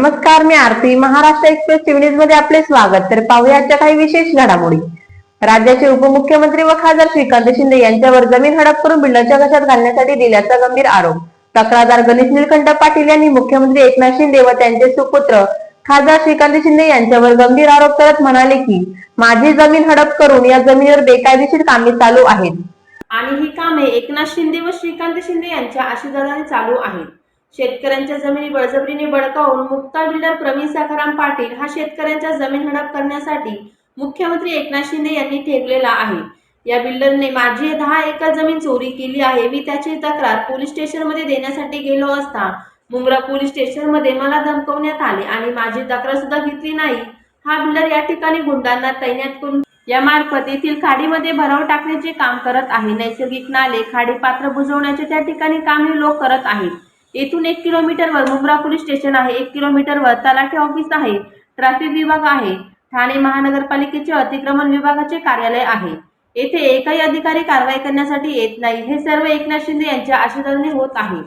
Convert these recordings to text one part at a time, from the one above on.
नमस्कार मी Aarti. Maharashtra express TV मध्ये आपले स्वागत. तर पाहूया काही विशेष घडामोडी. राज्याचे उपमुख्यमंत्री व खासदार श्रीकांत शिंदे यांच्यावर जमीन हडप करून बिल्डरच्या घशात घालण्यासाठी दिल्याचा गंभीर आरोप. तक्रारदार गणेश नीलकंठ पाटील यांनी मुख्यमंत्री एकनाथ शिंदे व त्यांचे सुपुत्र खासदार श्रीकांत शिंदे यांच्यावर गंभीर आरोप करत म्हणाले की माझी जमीन हडप करून या जमिनीवर बेकायदेशीर कामे चालू आहेत. आणि ही कामे एकनाथ शिंदे व श्रीकांत शिंदे यांच्या आशीर्वादाने चालू आहेत. शेतकऱ्यांच्या जमिनी बळजबरीने बळकावून मुक्ता बिल्डर प्रवीण साखाराम पाटील हा शेतकऱ्यांच्या जमीन हडप करण्यासाठी मुख्यमंत्री एकनाथ शिंदे यांनी ठेवलेला आहे. या बिल्डरने माझी दहा एकर जमीन चोरी केली आहे. मी त्याची तक्रार पोलीस स्टेशनमध्ये देण्यासाठी गेलो असता मुंगरा पोलीस स्टेशनमध्ये मला धमकवण्यात आले आणि माझी तक्रार सुद्धा घेतली नाही. हा बिल्डर या ठिकाणी गुंडांना तैनात करून यामार्फत येथील खाडीमध्ये भराव टाकण्याचे काम करत आहे. नैसर्गिक नाले खाडी पात्र बुजवण्याचे त्या ठिकाणी काम हे लोक करत आहेत. येथून एक किलोमीटरवर मुंब्रा पोलीस स्टेशन आहे. एक किलोमीटरवर तलाठी ऑफिस आहे. ट्रॅफिक विभाग आहे. ठाणे महानगरपालिकेचे अतिक्रमण विभागाचे कार्यालय आहे. येथे एकही अधिकारी कारवाई करण्यासाठी येत नाही. हे सर्व एकनाथ शिंदे यांच्या आशीर्वादाने होत आहे.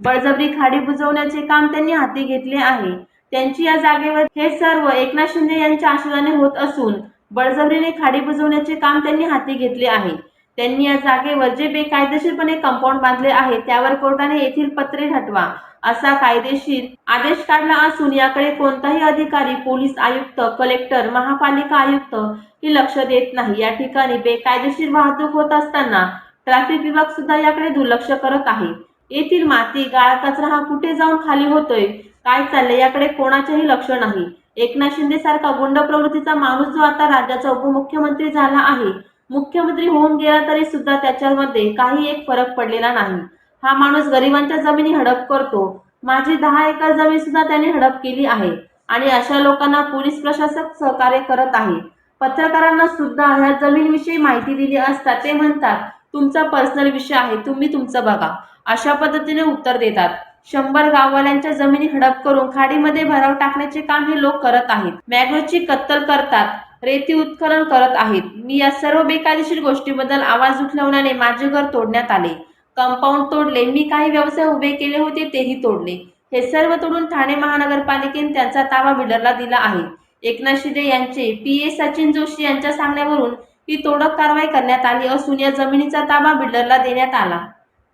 बळजबरी खाडी बुजवण्याचे काम त्यांनी हाती घेतले आहे. त्यांची या जागेवर हे सर्व एकनाथ शिंदे यांच्या आशीर्वादाने होत असून बळजबरीने खाडी बुजवण्याचे काम त्यांनी हाती घेतले आहे. त्यांनी या जागेवर जे बेकायदेशीरपणे कंपाऊंड बांधले आहे त्यावर कोर्टाने येथील पत्रे हटवा असा कायदेशीर आदेश काढला असून याकडे कोणताही अधिकारी पोलीस आयुक्त कलेक्टर महापालिका आयुक्त ही लक्ष देत नाही. या ठिकाणी बेकायदेशीर वाहतूक होत असताना ट्रॅफिक विभाग सुद्धा याकडे दुर्लक्ष करत आहे. येथील माती गाळ कचरा हा कुठे जाऊन खाली होतोय? काय चाललंय? याकडे कोणाचेही लक्ष नाही. एकनाथ शिंदे सारखा गुंड प्रवृत्तीचा माणूस जो आता राज्याचा उपमुख्यमंत्री झाला आहे मुख्यमंत्री होऊन गेला तरी सुद्धा त्याच्यामध्ये काही एक फरक पडलेला नाही. हा माणूस गरिबांच्या जमिनी हडप करतो. माझी दहा एकर जमीन सुद्धा त्याने हडप केली आहे आणि अशा लोकांना पोलीस प्रशासक सहकार्य करत आहे. पत्रकारांना सुद्धा ह्या जमीनविषयी माहिती दिली असता ते म्हणतात तुमचा पर्सनल विषय आहे तुम्ही तुमचं बघा. अशा पद्धतीने उत्तर देतात. शंभर गाववाल्यांच्या जमिनी हडप करून खाडीमध्ये भराव टाकण्याचे काम हे लोक करत आहेत. मॅग्रोची कत्तल करतात. रेती उत्खनन करत आहेत. मी या सर्व बेकायदेशीर गोष्टीबद्दल आवाज उठवल्याने माझे घर तोडण्यात आले. कंपाऊंड तोडले. मी काही व्यवसाय उभे केले होते तेही तोडले. हे सर्व तोडून ठाणे महानगरपालिकेने त्यांचा ताबा बिल्डरला दिला आहे. एकनाथ शिंदे यांचे पी. ए. सचिन जोशी यांच्या सांगण्यावरून ही तोडक कारवाई करण्यात आली असून या जमिनीचा ताबा बिल्डरला देण्यात आला.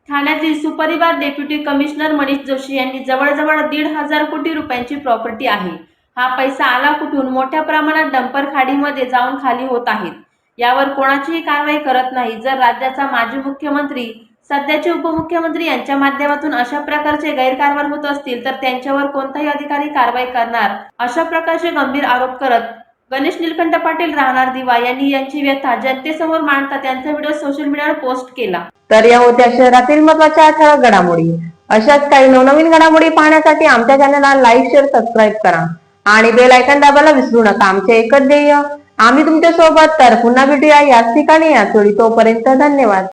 ठाण्यातील सुपरिवार डेप्युटी कमिशनर मनीष जोशी यांनी जवळजवळ दीड हजार कोटी रुपयांची प्रॉपर्टी आहे. हा पैसा आला कुठून? मोठ्या प्रमाणात डंपर खाडीमध्ये जाऊन खाली होत आहेत. यावर कोणाचीही कारवाई करत नाही. जर राज्याचा माजी मुख्यमंत्री सध्याचे उपमुख्यमंत्री यांच्या माध्यमातून अशा प्रकारचे गैरकारभार होत असतील तर त्यांच्यावर कोणताही अधिकारी कारवाई करणार? अशा प्रकारचे गंभीर आरोप करत गणेश निलकंठ पाटील राहणार दिवा यांनी यांची व्यथा जनतेसमोर मांडता त्यांचा व्हिडिओ सोशल मीडियावर पोस्ट केला. तर या होत्या शहरातील महत्त्वाच्या ठळक घडामोडी. अशाच काही नवनवीन घडामोडी पाहण्यासाठी आमच्या चॅनलला लाईक शेअर सबस्क्राईब करा. आणि बेल आयकॉन दाबायला विसरू नका. आमचे एकच ध्येय. आम्ही तुमच्यासोबत तर पुन्हा भेटूया याच ठिकाणी या थोडी तोपर्यंत धन्यवाद.